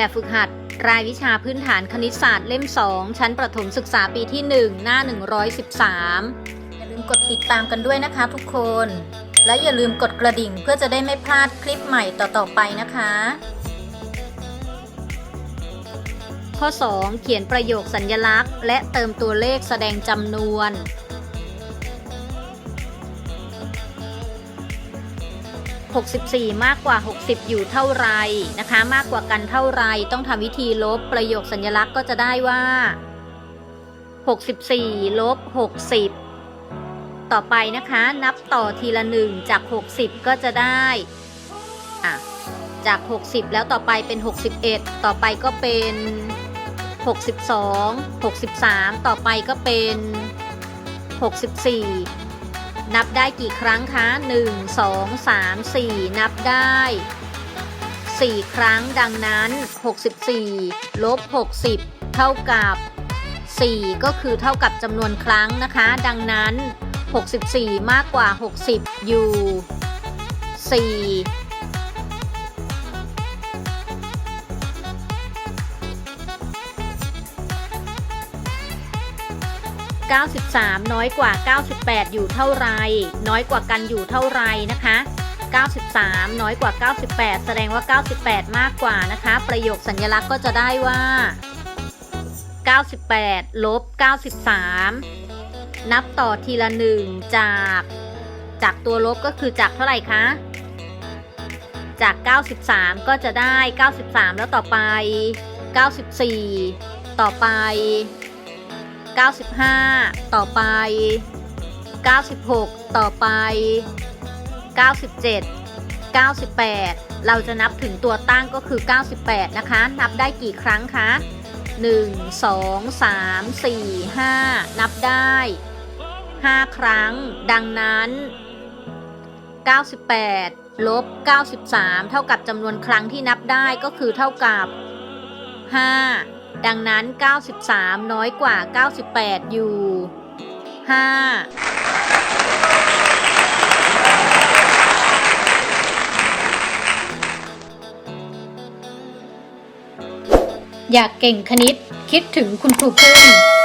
แบบฝึกหัด รายวิชาพื้นฐานคณิตศาสตร์เล่ม 2 ชั้นประถมศึกษาปีที่ 1 หน้า 113 อย่าลืมกดติดตามกันด้วยนะคะทุกคน และอย่าลืมกดกระดิ่งเพื่อจะได้ไม่พลาดคลิปใหม่ต่อๆไปนะคะ ข้อ 2 เขียนประโยคสัญญลักษณ์ และเติมตัวเลขแสดงจำนวน 64 มากกว่า 60 อยู่เท่าไรนะคะ มากกว่ากันเท่าไรต้องทำวิธีลบประโยคสัญลักษณ์ก็จะได้ว่า 64 ลบ 60 ต่อไปนะคะ นับต่อทีละหนึ่งจาก 60 ก็จะได้อะจาก 60 แล้วต่อไปเป็น 61 ต่อไปก็เป็น 62 63 ต่อไปก็เป็น 64 นับได้กี่ครั้งคะ1 2 3 4 นับได้ 4 ครั้งดังนั้น 64 ลบ 60 เท่ากับ 4 ก็คือเท่ากับจำนวนครั้งนะคะ ดังนั้น 64 มากกว่า 60 อยู่ 4 93 น้อยกว่า 98 อยู่เท่าไร น้อยกว่ากันอยู่เท่าไรนะคะ 93 น้อยกว่า 98 แสดงว่า 98 มากกว่านะคะ ประโยคสัญลักษณ์ก็จะได้ว่า 98 ลบ 93 นับต่อทีละหนึ่งจาก จากตัวลบก็คือจากเท่าไหร่คะ จาก 93 ก็จะได้ 93 แล้วต่อไป 94 ต่อไป 95 ต่อไป 96 ต่อไป 97 98 เราจะนับถึงตัวตั้งก็คือ 98 นะคะ นับได้กี่ครั้งคะ 1 2 3 4 5 นับได้ 5 ครั้ง ดังนั้น 98 ลบ 93 เท่ากับจำนวนครั้งที่นับได้ก็คือเท่ากับ 5 ดังนั้น 93 น้อยกว่า 98 อยู่ 5 อยากเก่งคณิตคิดถึงคุณครูพึ่ง